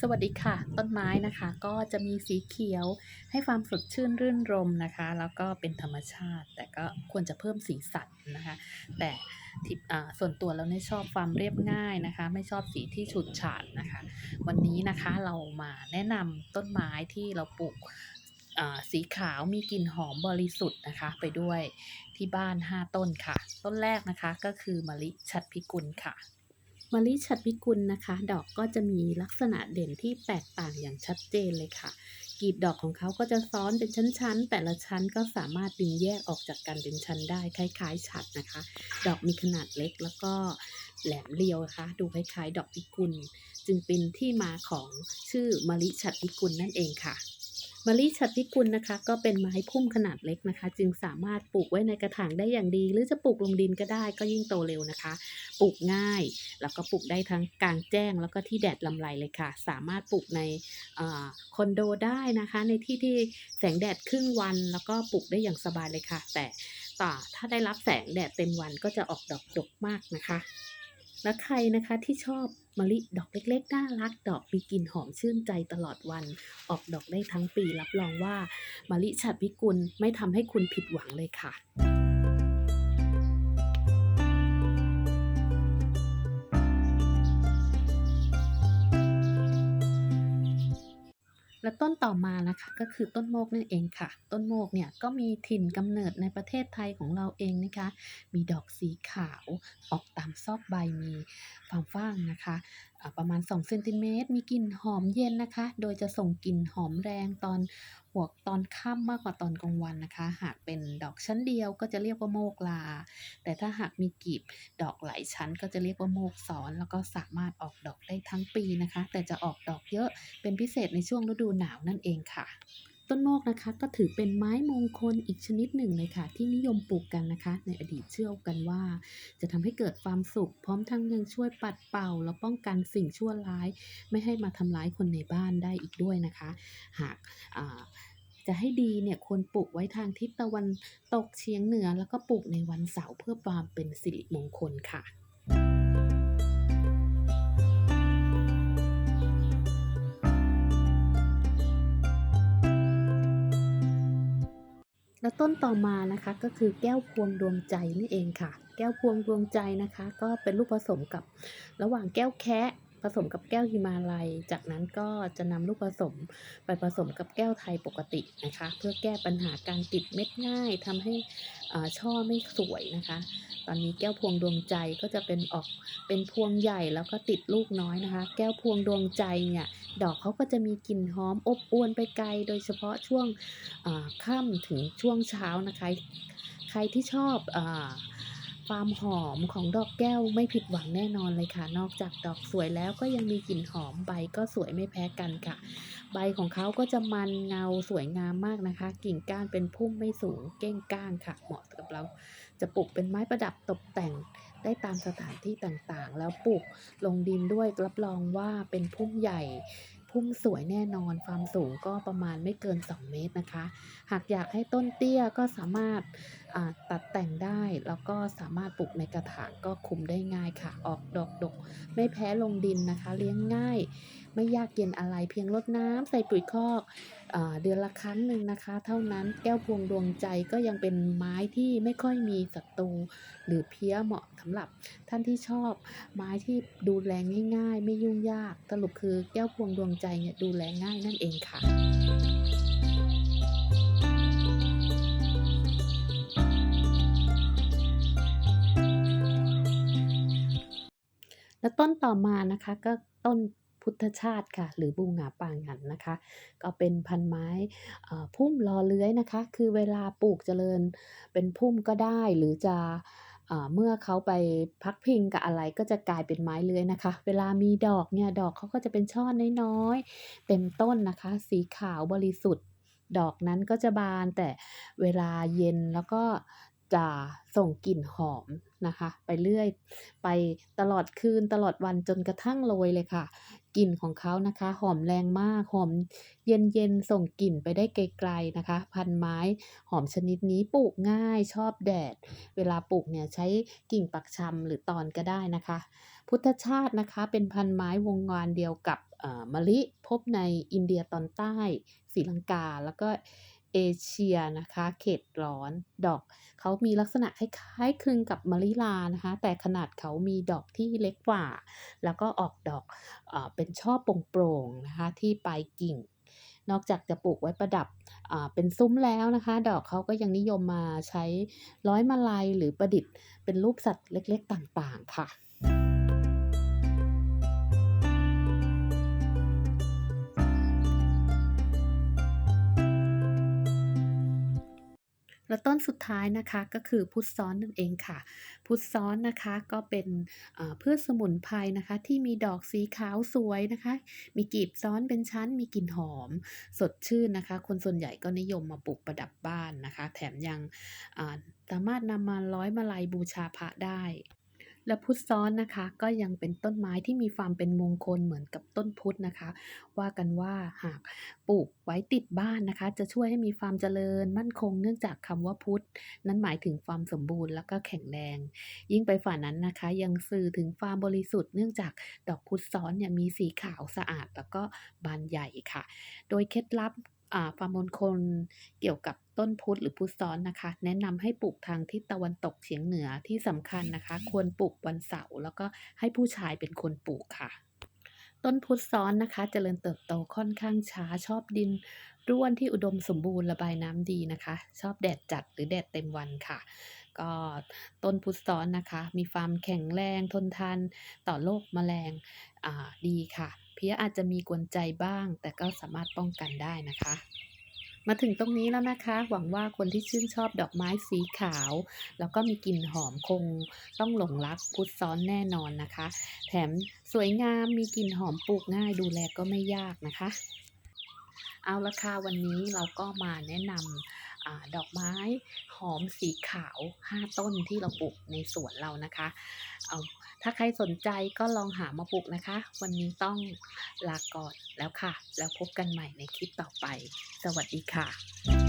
สวัสดีค่ะ ต้นไม้นะคะก็จะมีสีเขียวให้ความสดชื่นรื่นรมนะคะ แล้วก็เป็นธรรมชาติ แต่ก็ควรจะเพิ่มสีสันนะคะ แต่ที่อ่าส่วนตัวแล้วเนี่ยชอบความเรียบง่ายนะคะ ไม่ชอบสีที่ฉูดฉาดนะคะ วันนี้นะคะเรามาแนะนำต้นไม้ที่เราปลูกอ่าสีขาวมีกลิ่นหอมบริสุทธิ์นะคะ ไปด้วยที่บ้าน 5 ต้นค่ะ ต้นแรกนะคะก็คือมะลิฉัตรพิกุลค่ะ มะลิฉัตรพิกุลนะคะ ดอกก็จะมีลักษณะเด่นที่แตกต่างอย่างชัดเจนเลยค่ะกลีบดอกของเขาก็จะซ้อนเป็นชั้นๆ แต่ละชั้นก็สามารถดึงแยกออกจากกันเป็นชั้นได้คล้ายๆ ฉัตรนะคะ ดอกมีขนาดเล็กแล้วก็แหลมเรียวนะคะ ดูคล้ายๆ ดอกพิกุล จึงเป็นที่มาของชื่อมะลิฉัตรพิกุลนั่นเองค่ะ มะลิฉัตรพิกุลนะคะ ก็เป็นไม้พุ่มขนาดเล็กนะคะ จึงสามารถปลูกไว้ในกระถางได้อย่างดี หรือจะปลูกลงดินก็ได้ก็ยิ่งโตเร็วนะคะ ปลูกง่าย แล้วก็ปลูกได้ทั้งกลางแจ้ง แล้วก็ที่แดดลำไรเลยค่ะ สามารถปลูกในอคอนโดได้นะคะ ในที่ที่แสงแดดครึ่งวัน แล้วก็ปลูกได้อย่างสบายเลยค่ะ แต่ต่อถ้าได้รับแสงแดดเต็มวันก็จะออกดอกดกมากนะคะ และใครนะคะที่ชอบมะลิดอกเล็กๆ น่ารัก ดอกมีกลิ่นหอมชื่นใจตลอดวัน ออกดอกได้ทั้งปีรับรองว่ามะลิฉัตรพิกุลไม่ทำให้คุณผิดหวังเลยค่ะ และต้นต่อมานะคะก็คือต้นโมกนั่นเองค่ะ ต้นโมกเนี่ยก็มีถิ่นกำเนิดในประเทศไทยของเราเองนะคะ มีดอกสีขาวออกตามซอกใบมีความฟ้างนะคะประมาณ2เซนติเมตรมีกลิ่นหอมเย็นนะคะ โดยจะส่งกลิ่นหอมแรงตอน หัวตอนค่ำมากกว่าตอนกลางวันนะคะ หากเป็นดอกชั้นเดียวก็จะเรียกว่าโมกลา แต่ถ้าหากมีกลีบดอกหลายชั้นก็จะเรียกว่าโมกซ้อน แล้วก็สามารถออกดอกได้ทั้งปีนะคะ แต่จะออกดอกเยอะเป็นพิเศษในช่วงฤดูหนาวนั่นเองค่ะ ต้นโมกนะคะก็ถือเป็นไม้มงคลอีกชนิดหนึ่งเลยค่ะ ที่นิยมปลูกกันนะคะ ในอดีตเชื่อกันว่า จะทำให้เกิดความสุข พร้อมทั้งยังช่วยปัดเป่า และป้องกันสิ่งชั่วร้าย ไม่ให้มาทำร้ายคนในบ้านได้อีกด้วยนะคะ หากจะให้ดีเนี่ยควรปลูกไว้ทางทิศตะวันตกเฉียงเหนือ แล้วก็ปลูกในวันเสาร์เพื่อความเป็นสิริมงคลค่ะ และต้นต่อมานะคะก็คือแก้วพวงดวงใจนี่เองค่ะ แก้วพวงดวงใจนะคะ ก็เป็นลูกผสมกับระหว่างแก้วแคะผสมกับแก้วหิมาลัย จากนั้นก็จะนำลูกผสมไปผสมกับแก้วไทยปกตินะคะ เพื่อแก้ปัญหาการติดเม็ดง่ายทำให้อ่าช่อไม่สวยนะคะ ตอนนี้แก้วพวงดวงใจก็จะเป็นออกเป็นพวงใหญ่แล้วก็ติดลูกน้อยนะคะ แก้วพวงดวงใจเนี่ย ดอกเขาก็จะมีกลิ่นหอมอบอวลไปไกล โดยเฉพาะช่วงอ่าค่ำถึงช่วงเช้านะคะ ใครที่ชอบอความหอมของดอกแก้วไม่ผิดหวังแน่นอนเลยค่ะ นอกจากดอกสวยแล้วก็ยังมีกลิ่นหอมใบก็สวยไม่แพ้กันค่ะ ใบของเขาก็จะมันเงาสวยงามมากนะคะ กิ่งก้านเป็นพุ่มไม่สูงเก้งก้านค่ะ เหมาะกับเราจะปลูกเป็นไม้ประดับตกแต่ง ได้ตามสถานที่ต่างๆ แล้วปลูกลงดินด้วยรับรองว่าเป็นพุ่มใหญ่พุ่มสวยแน่นอนความสูงก็ประมาณไม่เกิน 2 เมตรนะคะ หากอยากให้ต้นเตี้ยก็สามารถ ตัดแต่งได้แล้วก็สามารถปลูกในกระถางก็คุมได้ง่ายค่ะ ออกดอกดก ไม่แพ้ลงดินนะคะ เลี้ยงง่าย ไม่ยากเย็นอะไรเพียงรดน้ำใส่ปุ๋ยคอกอเดือนละครั้งหนึ่งนะคะ เท่านั้นแก้วพวงดวงใจก็ยังเป็นไม้ที่ไม่ค่อยมีศัตรูหรือเพี้ยเหมาะสำหรับท่านที่ชอบไม้ที่ดูแลง่ายๆ ไม่ยุ่งยากสรุปคือแก้วพวงดวงใจเนี่ยดูแลง่ายนั่นเองค่ะ และต้นต่อมานะคะก็ต้นพุทธชาติค่ะ หรือบูงาปางหันนะคะ ก็เป็นพันไม้พุ่มรอเลื้อยนะคะ คือเวลาปลูกเจริญเป็นพุ่มก็ได้หรือจะเมื่อเขาไปพักพิงกับอะไรก็จะกลายเป็นไม้เลื้อยนะคะ เวลามีดอกเนี่ยดอกเขาก็จะเป็นช่อน้อยๆเต็มต้นนะคะ สีขาวบริสุทธิ์ ดอกนั้นก็จะบานแต่เวลาเย็นแล้วก็จะส่งกลิ่นหอม นะคะ ไปเรื่อย ไปตลอดคืนตลอดวันจนกระทั่งโรยเลยค่ะกลิ่นของเขานะคะ หอมแรงมาก หอมเย็นๆ ส่งกลิ่นไปได้ไกลๆนะคะ พันไม้หอมชนิดนี้ปลูกง่ายชอบแดด เวลาปลูกเนี่ยใช้กิ่งปักชำหรือตอนก็ได้นะคะ พุทธชาตินะคะเป็นพันไม้วงวานเดียวกับมะลิพบในอินเดียตอนใต้ศรีลังกาแล้วก็ เอเชียนะคะ เขตร้อนดอกเขามีลักษณะคล้ายๆคลึงกับมะลิลานะคะ แต่ขนาดเขามีดอกที่เล็กกว่า แล้วก็ออกดอกเอ่อเป็นช่อโปร่งๆนะคะที่ปลายกิ่ง นอกจากจะปลูกไว้ประดับอ่าเป็นซุ้มแล้วนะคะ ดอกเขาก็ยังนิยมมาใช้ร้อยมาลัยหรือประดิษฐ์เป็นรูปสัตว์เล็กๆต่างๆค่ะ และต้นสุดท้ายนะคะก็คือพุทธซ้อนนั่นเองค่ะ พุทธซ้อนนะคะก็เป็นพืชสมุนไพรนะคะที่มีดอกสีขาวสวยนะคะ มีกลีบซ้อนเป็นชั้น มีกลิ่นหอม สดชื่นนะคะ คนส่วนใหญ่ก็นิยมมาปลูกประดับบ้านนะคะ แถมยังสามารถนำมาร้อยมาลัยบูชาพระได้ และพุทธซ้อนนะคะก็ยังเป็นต้นไม้ที่มีความเป็นมงคลเหมือนกับต้นพุทธนะคะ ว่ากันว่าหากปลูกไว้ติดบ้านนะคะ จะช่วยให้มีความเจริญมั่นคงเนื่องจากคำว่าพุทธนั้นหมายถึงความสมบูรณ์แล้วก็แข็งแรง ยิ่งไปฝ่านั้นนะคะ ยังสื่อถึงความบริสุทธิ์เนื่องจากดอกพุทธซ้อนเนี่ยมีสีขาวสะอาดแล้วก็บานใหญ่ค่ะ โดยเคล็ดลับ ความมงคลเกี่ยวกับต้นพุทธหรือพุทธซ้อนนะคะ แนะนำให้ปลูกทางทิศตะวันตกเฉียงเหนือที่สำคัญนะคะ ควรปลูกวันเสาร์แล้วก็ให้ผู้ชายเป็นคนปลูกค่ะ ต้นพุทธซ้อนนะคะเจริญเติบโตค่อนข้างช้าชอบดินร่วนที่อุดมสมบูรณ์ระบายน้ำดีนะคะ ชอบแดดจัดหรือแดดเต็มวันค่ะ ก็ต้นพุทธซ้อนนะคะ มีความแข็งแรงทนทานต่อโรคแมลงอ่าดีค่ะ เพี้ยอาจจะมีกวนใจบ้าง แต่ก็สามารถป้องกันได้นะคะ มาถึงตรงนี้แล้วนะคะ หวังว่าคนที่ชื่นชอบดอกไม้สีขาว แล้วก็มีกลิ่นหอมคงต้องหลงรักพุทธซ้อนแน่นอนนะคะ แถมสวยงามมีกลิ่นหอมปลูกง่ายดูแลก็ไม่ยากนะคะเอาละค่ะวันนี้เราก็มาแนะนำอดอกไม้หอมสีขาว 5 ต้นที่เราปลูกในสวนเรานะคะ เอา ถ้าใครสนใจก็ลองหามาปลูกนะคะ วันนี้ต้องลาก่อนแล้วค่ะ แล้วพบกันใหม่ในคลิปต่อไป สวัสดีค่ะ